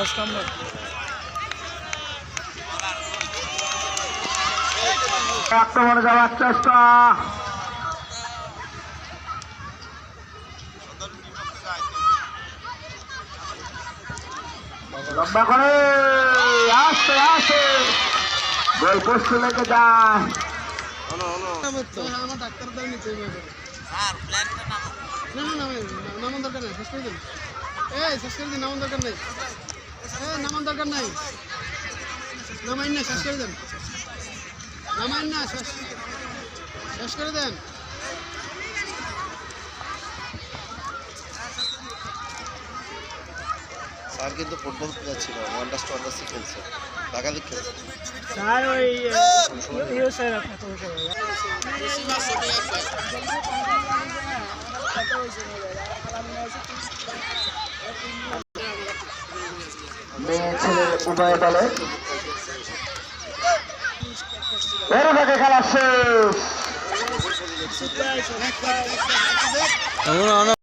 দশ নম্বর আক্রমণে যাওয়ার চেষ্টা লম্বা করে। আসতে আসে। গোল পোস্ট লেগে যায়। আমার ডাক্তার দ্বারা নিতে হবে না না না দরকার নেই শেষ করে দিন। এই শেষ করে দিন নামান দরকার নেই। নামান দরকার নাই। নামাইন না শেষ করে দেন। নামাইন না শেষ করে দেন। স্যার কিন্তু ফুটবল প্লেয়ার ছিল ওয়ান্ডার্স টু খেলছে। ঢাকা লিগ খেলছে। স্যার ওই হিরো স্যার আপনার মেয়ে ছেলে উভয় দলে এর থেকে খেলা শেষ।